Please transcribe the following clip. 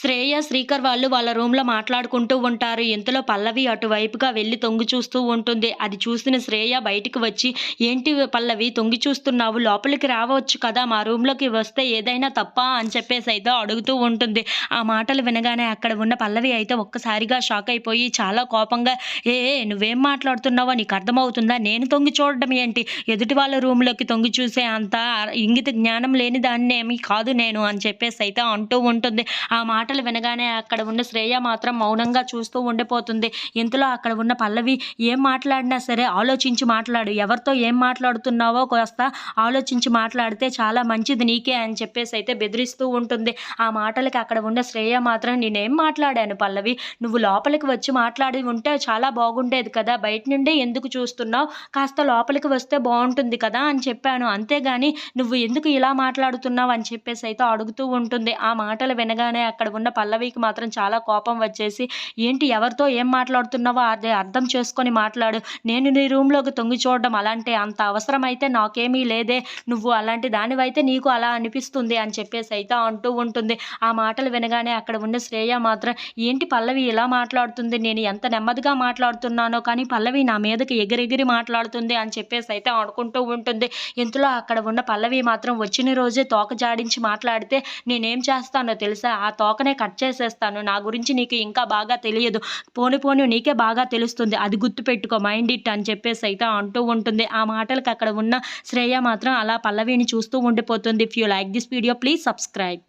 శ్రేయ శ్రీకర్ వాళ్ళు వాళ్ళ రూమ్లో మాట్లాడుకుంటూ ఉంటారు. ఇంతలో పల్లవి అటువైపుగా వెళ్ళి తొంగి చూస్తూ ఉంటుంది. అది చూసిన శ్రేయ బయటికి వచ్చి ఏంటి పల్లవి తొంగి చూస్తున్నావు? లోపలికి రావచ్చు కదా? మా రూమ్లోకి వస్తే ఏదైనా తప్ప? అని చెప్పేసి అయితే అడుగుతూ ఉంటుంది. ఆ మాటలు వినగానే అక్కడ ఉన్న పల్లవి అయితే ఒక్కసారిగా షాక్ అయిపోయి చాలా కోపంగా ఏ నువ్వేం మాట్లాడుతున్నావో? నీకు అర్థమవుతుందా? నేను తొంగి చూడడం ఏంటి? ఎదుటి వాళ్ళ రూమ్లోకి తొంగి చూసే అంత ఇంగిత జ్ఞానం లేని దాన్ని ఏమీ కాదు నేను అని చెప్పేసి అయితే అంటూ ఉంటుంది. ఆ మాట మాటలు వినగానే అక్కడ ఉన్న శ్రేయ మాత్రం మౌనంగా చూస్తూ ఉండిపోతుంది. ఇంతలో అక్కడ ఉన్న పల్లవి ఏం మాట్లాడినా సరే ఆలోచించి మాట్లాడు. ఎవరితో ఏం మాట్లాడుతున్నావో కాస్త ఆలోచించి మాట్లాడితే చాలా మంచిది నీకే అని చెప్పేసి అయితే బెదిరిస్తూ ఉంటుంది. ఆ మాటలకి అక్కడ ఉన్న శ్రేయ మాత్రం నేనేం మాట్లాడాను పల్లవి? నువ్వు లోపలికి వచ్చి మాట్లాడి ఉంటే చాలా బాగుండేది కదా. బయట నుండే ఎందుకు చూస్తున్నావు? కాస్త లోపలికి వస్తే బాగుంటుంది కదా అని చెప్పాను. అంతేగాని నువ్వు ఎందుకు ఇలా మాట్లాడుతున్నావు? అని చెప్పేసి అయితే అడుగుతూ ఉంటుంది. ఆ మాటలు వినగానే అక్కడ ఉన్న పల్లవికి మాత్రం చాలా కోపం వచ్చేసి ఏంటి ఎవరితో ఏం మాట్లాడుతున్నావో అదే అర్థం చేసుకొని మాట్లాడు. నేను నీ రూమ్లోకి తొంగి చూడడం అలాంటి అంత అవసరమైతే నాకేమీ లేదే. నువ్వు అలాంటి దానివైతే నీకు అలా అనిపిస్తుంది అని చెప్పేసి అయితే అంటూ ఉంటుంది. ఆ మాటలు వినగానే అక్కడ ఉన్న శ్రేయ మాత్రం ఏంటి పల్లవి ఇలా మాట్లాడుతుంది? నేను ఎంత నెమ్మదిగా మాట్లాడుతున్నానో కానీ పల్లవి నా మీదకి ఎగిరెగిరి మాట్లాడుతుంది అని చెప్పేసి అయితే అనుకుంటూ ఉంటుంది. ఇంతలో అక్కడ ఉన్న పల్లవి మాత్రం వచ్చిన రోజే తోక జాడించి మాట్లాడితే నేనేం చేస్తానో తెలుసా? ఆ తోక తోకనే కట్ చేసేస్తాను. నా గురించి నీకు ఇంకా బాగా తెలియదు. పోని పోని నీకే బాగా తెలుస్తుంది. అది గుర్తుపెట్టుకో. మైండ్ ఇట్ అని చెప్పేసి అయితే అంటూ ఉంటుంది. ఆ మాటలకు అక్కడ ఉన్న శ్రేయ మాత్రం అలా పల్లవిని చూస్తూ ఉండిపోతుంది. If you like this video please subscribe